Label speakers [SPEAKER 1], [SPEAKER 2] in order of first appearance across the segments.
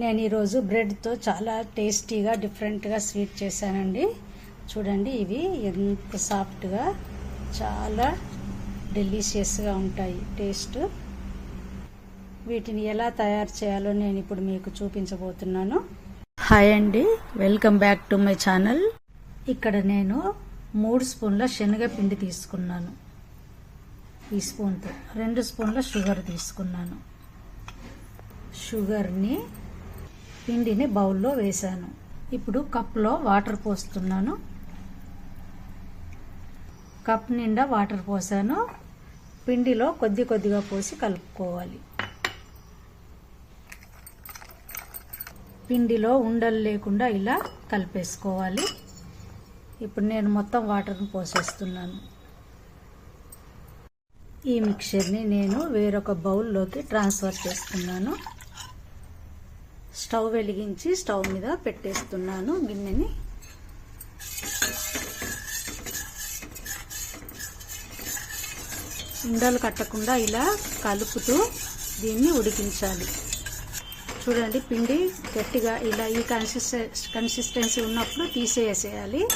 [SPEAKER 1] నేను ఈరోజు బ్రెడ్తో చాలా టేస్టీగా డిఫరెంట్గా స్వీట్ చేశానండి. చూడండి ఇవి ఎంత సాఫ్ట్గా చాలా డెలిషియస్గా ఉంటాయి. టేస్ట్ వీటిని ఎలా తయారు చేయాలో నేను ఇప్పుడు మీకు చూపించబోతున్నాను. హాయ్ అండి welcome back to my channel. ఇక్కడ నేను మూడు స్పూన్ల శనగపిండి తీసుకున్నాను. ఈ స్పూన్తో రెండు స్పూన్ల షుగర్ తీసుకున్నాను. షుగర్ని పిండిని బౌల్లో వేశాను. ఇప్పుడు కప్లో వాటర్ పోస్తున్నాను. కప్ నిండా వాటర్ పోసాను. పిండిలో కొద్ది కొద్దిగా పోసి కలుపుకోవాలి. పిండిలో ఉండలు లేకుండా ఇలా కలిపేసుకోవాలి. ఇప్పుడు నేను మొత్తం వాటర్ని పోసేస్తున్నాను. ఈ మిక్చర్ని నేను వేరొక బౌల్లోకి ట్రాన్స్ఫర్ చేస్తున్నాను స్టవ్ వెలిగించి స్టవ్ మీద పెట్టేస్తున్నాను గిన్నెని. ఉండలు కట్టకుండా ఇలా కలుపుతూ దీన్ని ఉడికించాలి. చూడండి పిండి గట్టిగా ఇలా ఈ కన్సిస్టె కన్సిస్టెన్సీ ఉన్నప్పుడు తీసేసేయాలి.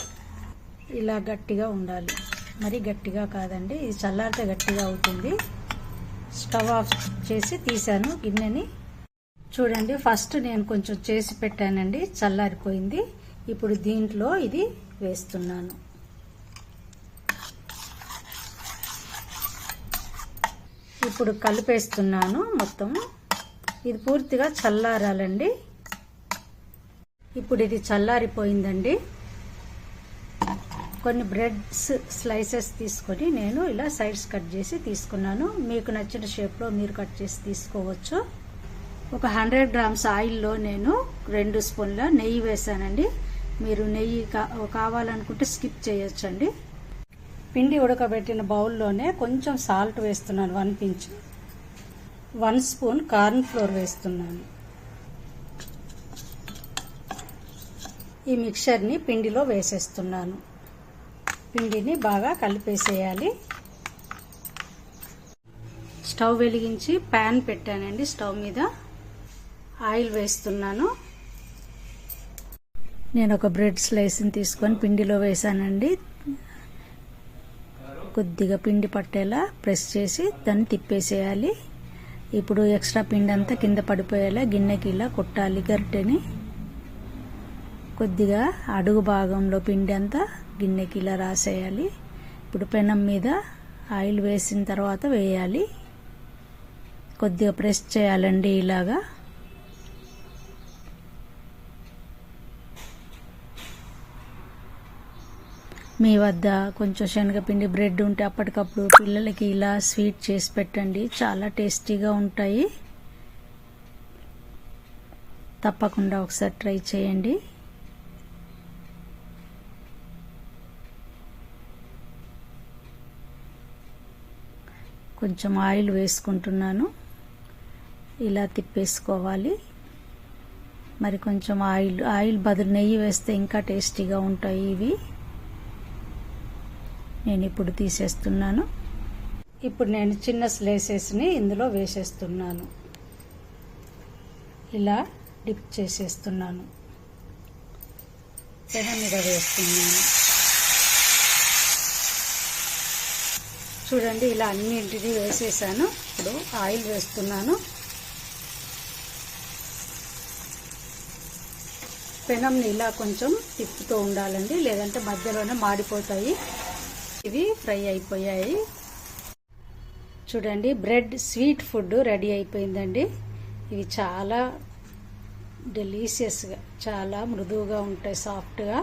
[SPEAKER 1] ఇలా గట్టిగా ఉండాలి. మరి గట్టిగా కాదండి ఇది చల్లారితే గట్టిగా అవుతుంది. స్టవ్ ఆఫ్ చేసి తీసాను గిన్నెని. చూడండి ఫస్ట్ నేను కొంచెం చేసి పెట్టానండి చల్లారిపోయింది. ఇప్పుడు దీంట్లో ఇది వేస్తున్నాను. ఇప్పుడు కలిపేస్తున్నాను మొత్తం. ఇది పూర్తిగా చల్లారాలండి. ఇప్పుడు ఇది చల్లారిపోయిందండి. కొన్ని బ్రెడ్స్ స్లైసెస్ తీసుకొని నేను ఇలా సైడ్స్ కట్ చేసి తీసుకున్నాను. మీకు నచ్చిన షేప్లో మీరు కట్ చేసి తీసుకోవచ్చు. ఒక హండ్రెడ్ గ్రామ్స్ ఆయిల్లో నేను రెండు స్పూన్ల నెయ్యి వేసానండి. మీరు నెయ్యి కావాలనుకుంటే స్కిప్ చేయొచ్చండి. పిండి ఉడకబెట్టిన బౌల్లోనే కొంచెం సాల్ట్ వేస్తున్నాను one pinch. One spoon corn flour వేస్తున్నాను. ఈ మిక్చర్ని పిండిలో వేసేస్తున్నాను. పిండిని బాగా కలిపేసేయాలి. స్టవ్ వెలిగించి ప్యాన్ పెట్టానండి స్టవ్ మీద. ఆయిల్ వేస్తున్నాను. నేను ఒక బ్రెడ్ స్లైస్ని తీసుకొని పిండిలో వేసానండి. కొద్దిగా పిండి పట్టేలా ప్రెస్ చేసి దాన్ని తిప్పేసేయాలి. ఇప్పుడు ఎక్స్ట్రా పిండి అంతా కింద పడిపోయేలా గిన్నెకి ఇలా కొట్టాలి గరిటెని. కొద్దిగా అడుగు భాగంలో పిండి అంతా గిన్నెకి ఇలా రాసేయాలి. ఇప్పుడు పెనం మీద ఆయిల్ వేసిన తర్వాత వేయాలి. కొద్దిగా ప్రెస్ చేయాలండి ఇలాగా. మీ వద్ద కొంచెం శనగపిండి బ్రెడ్ ఉంటే అప్పటికప్పుడు పిల్లలకి ఇలా స్వీట్ చేసి పెట్టండి. చాలా టేస్టీగా ఉంటాయి. తప్పకుండా ఒకసారి ట్రై చేయండి. కొంచెం ఆయిల్ వేసుకుంటున్నాను. ఇలా తిప్పేసుకోవాలి. మరి కొంచెం ఆయిల్ ఆయిల్ బదులు నెయ్యి వేస్తే ఇంకా టేస్టీగా ఉంటాయి ఇవి. నేను ఇప్పుడు తీసేస్తున్నాను. ఇప్పుడు నేను చిన్న స్లైసెస్ని ఇందులో వేసేస్తున్నాను. ఇలా డిప్ చేసేస్తున్నాను. పెన మీద వేస్తున్నాను. చూడండి ఇలా అన్నింటినీ వేసేసాను. ఇప్పుడు ఆయిల్ వేస్తున్నాను. పెనంని ఇలా కొంచెం తిప్పుతూ ఉండాలండి. లేదంటే మధ్యలోనే మాడిపోతాయి. ఇవి ఫ్రై అయిపోయాయి. చూడండి బ్రెడ్ స్వీట్ ఫుడ్ రెడీ అయిపోయిందండి. ఇవి చాలా డెలీషియస్గా చాలా మృదువుగా ఉంటాయి సాఫ్ట్గా.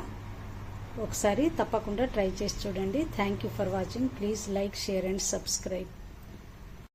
[SPEAKER 1] ఒకసారి తప్పకుండా ట్రై చేసి చూడండి. Thank you for watching please like share and subscribe